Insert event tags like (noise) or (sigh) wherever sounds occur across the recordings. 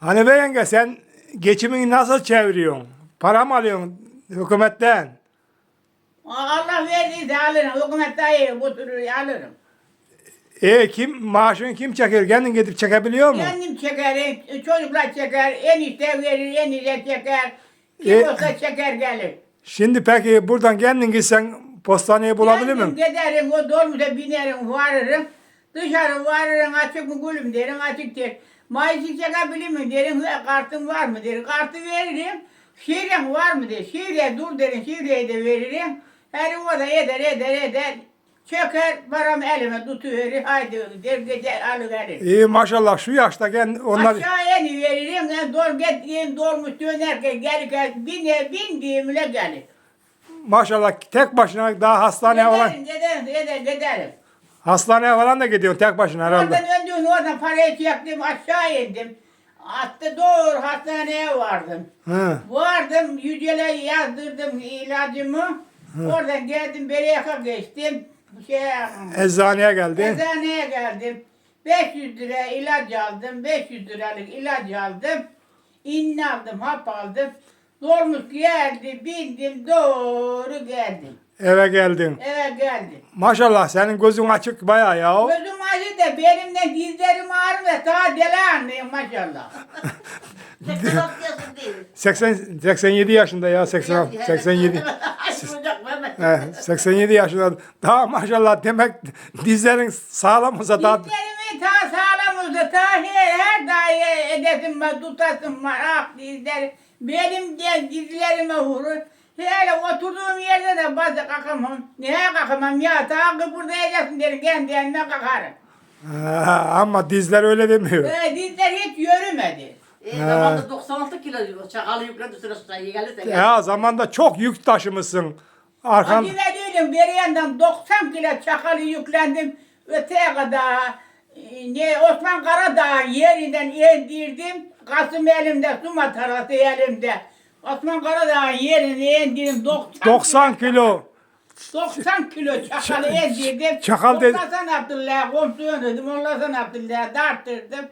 Hanife yenge sen geçimini nasıl çeviriyorsun? Para mı alıyorsun hükümetten? Allah verdiyse alırım. Hükümet dayı götürür alırım. E kim maaşını kim çeker? Kendin gidip çekebiliyor mu? Kendim çekerim, çocuklar çeker, enişte verir, enişte çeker. Kim E- olsa çeker gelir. Şimdi peki buradan kendin gitsen postaneyi bulabilir Kendim miyim? Giderim, o dolmuşa binerim, varırım. Dışarı varırım, açık mı gülüm derim, açık der. Maaşı çekebilir mi derim, "Ve kartın var mı derim. Kartı veririm. Şiiren var mı der. Şiire dur derim, şiireyi de veririm. Her o da eder, eder, eder. Çöker, paramı elime tutuverir, haydi der, gece alıverir. İyi maşallah şu yaşta kend- onlar Aşağı eni veririm, ben dol gittiğim dolmuş dönerken gelirken bine bindiğimle gelir. maşallah tek başına daha hastaneye falan Giderim, giderim, giderim, giderim. Hastaneye falan da gidiyorsun tek başına herhalde. Oradan öndüğün oradan parayı çektim, aşağı indim. Attı doğru hastaneye vardım. Hı. Vardım, yücele yazdırdım ilacımı. Oradan geldim, Bereyak'a geçtim. Şey, Eczaneye geldin. Eczaneye geldim. 500 lira ilaç aldım. 500 liralık ilaç aldım. İnne aldım, hap aldım. Dolmuş geldi, bindim, doğru geldim. Eve geldin. Eve geldim. Maşallah senin gözün açık bayağı ya. Gözüm acı da benimle dizlerim ağrımıyor. Ta deli anlayayım maşallah. Tekrar atıyorsun değil. 80 87 yaşında ya 80 87. Açmayacak Mehmet. He, 87 yaşında. Daha maşallah demek dizlerin sağlam olsa daha Dizlerimi ta sağlam olsa ta her, her dahi edesim var, tutasım var. Ah dizlerim. Benim de dizlerime vurur. Hele oturduğum yerde de bazı kalkamam. Niye kalkamam ya? Ta kıpırdayacaksın derim. Kendi kendime kalkarım. Ha, ama dizler öyle demiyor. Böyle dizler hiç yürümedi. E, zamanda 96 kilo çakalı yükledi sırasında iyi gelirse. Ya zamanda çok yük taşımışsın. Arkan Acı veriyordum bir yandan 90 kilo çakalı yüklendim. Öteye kadar e, ne Osman Karadağ yerinden indirdim. Kasım elimde, su matarası elimde. Osman Karadağ yerini indirdim 90, 90 kilo. 90 kilo çakalı indirdim. çakal dedi- Molla Hasan Abdullah komşu ödedim. Molla Hasan Abdullah darttırdım.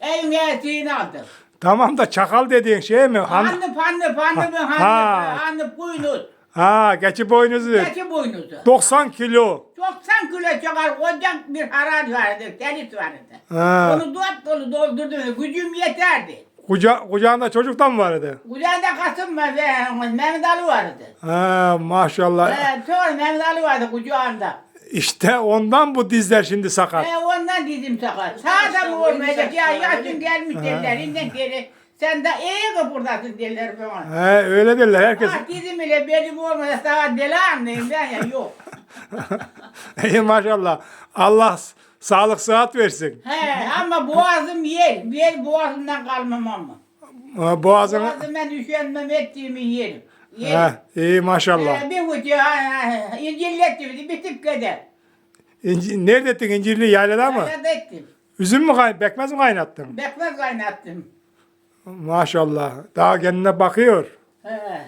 Evin eksiğini aldım. Tamam da çakal dediğin şey mi? Han, Hanlı panlı panlı mı Ha. hanlı hanlı boynuz. ha, geçi boynuzu. Keçi boynuzu. 90 kilo. 90 kilo çakal kocaman bir haraç vardı, tenis vardı. Ha. Onu dört dolu doldurdum, gücüm yeterdi. Kuca, kucağında çocuk da mı vardı? Kucağında Kasım var ve Mehmet Ali vardı. Ha, maşallah. Ee, sonra Mehmet Ali vardı kucağında. İşte ondan bu dizler şimdi sakat. Ee, ondan dizim sakat. Sağda mı olmayacak ya yaşın gelmiş derler. İnden geri. Sen de iyi kıpırdasın derler bana. He, öyle derler herkes. Ah dizim ile benim olmasa sana deli anlayayım ben ya yok. (laughs) İyi maşallah. Allah sağlık sıhhat versin. He ama boğazım yer. Yer boğazımdan kalmam ama. Ha, Boğazını. Boğazım ben üşenmem ettiğimi yerim. Yerim. Ha, iyi maşallah. Ee, bir ucu incilletti bitip gider. İnci, nerede ettin incirli yaylada mı? Arada ettim. Üzüm mü kay bekmez mi kaynattın? Bekmez kaynattım. Maşallah. Daha kendine bakıyor. He.